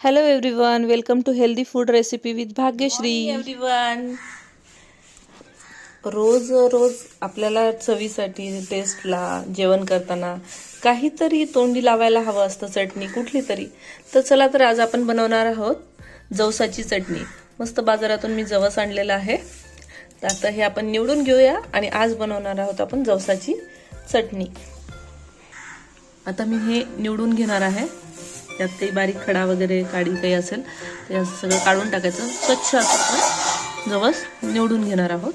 Hello everyone welcome to healthy food recipe with Bhagyashree everyone रोज रोज आपल्याला चवीसाठी टेस्टला जेवण करताना काहीतरी तोंडी लावायला हवं असतं चटणी कुठली तरी. तर चला तर आज आपण बनवणार आहोत जवसाची चटणी. मस्त बाजारातून मी जवस आणलेला आहे. तर आता हे आपण निवडून घेऊया आणि आज बनवणार आहोत आपण जवसाची चटणी. आता मी हे निवडून घेणार आहे. त्यात काही बारीक खडा वगैरे काडी काही असेल ते असं सगळं काढून टाकायचं. स्वच्छ असं आपण जवस निवडून घेणार आहोत.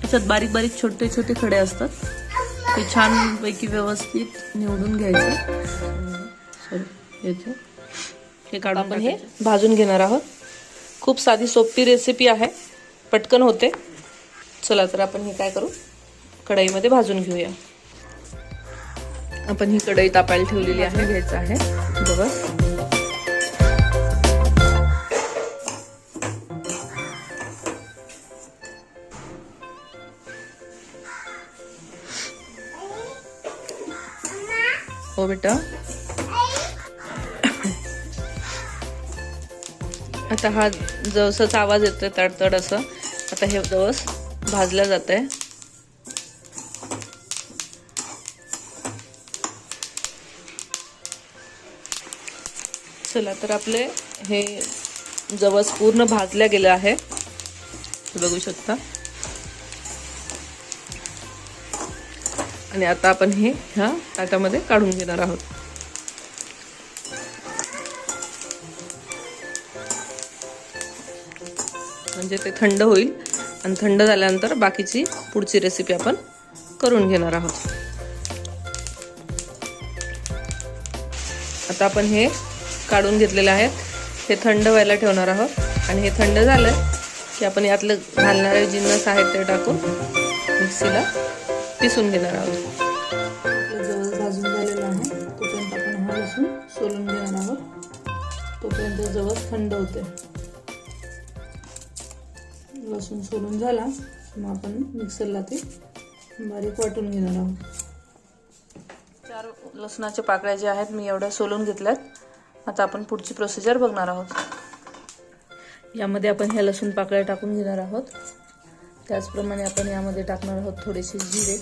त्याच्यात बारीक बारीक छोटे छोटे खडे असतात. ते छान पैकी व्यवस्थित निवडून घ्यायचं. सॉरी याचं. हे काढून आपण हे भाजून घेणार आहोत. खूप साधी सोपी रेसिपी आहे. पटकन होते. चला तर आपण हे काय करू? कढईमध्ये भाजून घेऊया. आपण ही कढई तापायला ठेवलेली आहे घ्यायचं आहे. बघा. हो बेटा. आता हा जवसाचा आवाज येतोय तडतड असं. आता हे जवस भाजलं जात आहे चला तर आपले हे जवस पूर्ण भाजल्या गेलं आहे. बघू शकता. आणि आता आपण हे ह्या ताटामध्ये काढून घेणार आहोत. म्हणजे ते थंड होईल. आणि थंड झाल्यानंतर बाकीची पुढची रेसिपी आपण करून घेणार आहोत. आता आपण हे काढून घेतलेले आहेत हे थंड व्हायला ठेवणार आहोत. आणि हे थंड झालं की आपण यातलं घालणारे जिन्नस आहेत ते टाकून मिक्सीला पिसून घेणार आहोत. जवळ भाजून झालेलं आहे. तोपर्यंत आपण हा लसूण सोलून घेणार आहोत. तोपर्यंत जवळ थंड होते. लसूण सोलून झाला. मग आपण मिक्सरला ते बारीक वाटून घेणार आहोत. चार लसणाच्या पाकळ्या ज्या आहेत मी एवढ्या सोलून घेतल्यात. आता आपण पुढची प्रोसिजर बघणार आहोत. यामध्ये आपण ह्या लसूण पाकळ्या टाकून घेणार आहोत. त्याचप्रमाणे आपण यामध्ये टाकणार आहोत थोडेसे जिरे.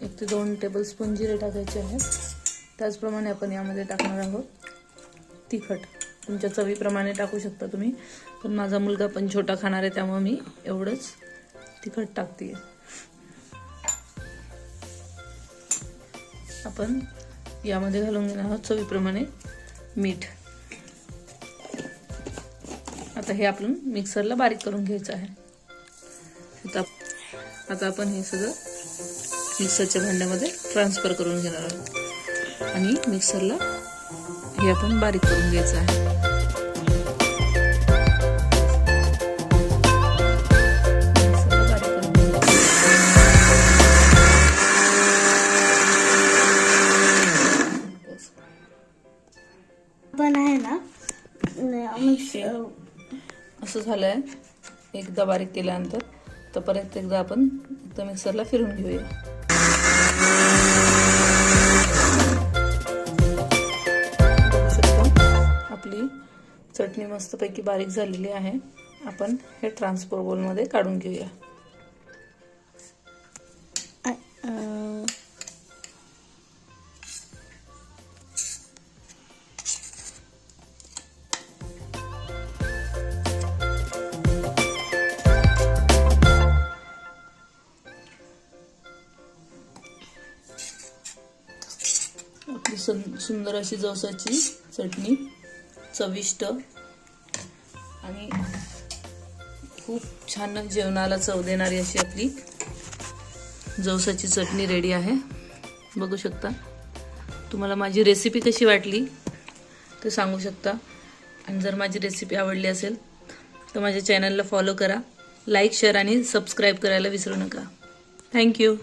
एक ते दोन टेबलस्पून जिरे टाकायचे आहेत. त्याचप्रमाणे आपण यामध्ये टाकणार आहोत तिखट. तुमच्या चवीप्रमाणे टाकू शकता तुम्ही. पण माझा मुलगा पण छोटा खाणार आहे त्यामुळे मी एवढंच तिखट टाकते आपण यामध्ये घालून घेणार आहोत चवीप्रमाणे मीठ. आता हे आपण मिक्सरला बारीक करून घ्यायचं आहे. आता आता आपण हे सगळं मिक्सरच्या भांड्यामध्ये ट्रान्सफर करून घेणार आहोत. आणि मिक्सरला हे आपण बारीक करून घ्यायचं आहे. असं झालं आहे एकदा बारीक केल्यानंतर तर एकदा आपण एकदा मिक्सरला फिरून घेऊया. आपली चटणी मस्तपैकी बारीक झालेली आहे. आपण हे ट्रान्सफर बोलमध्ये काढून घेऊया. आपली सं सुंदर अशी जवसाची चटणी चविष्ट आणि खूप छान जेवणाला चव देणारी अशी आपली जवसाची चटणी रेडी आहे. बघू शकता. तुम्हाला माझी रेसिपी कशी वाटली ते सांगू शकता. आणि जर माझी रेसिपी आवडली असेल तर माझ्या चॅनलला फॉलो करा. लाईक शेअर आणि सबस्क्राईब करायला विसरू नका. थँक्यू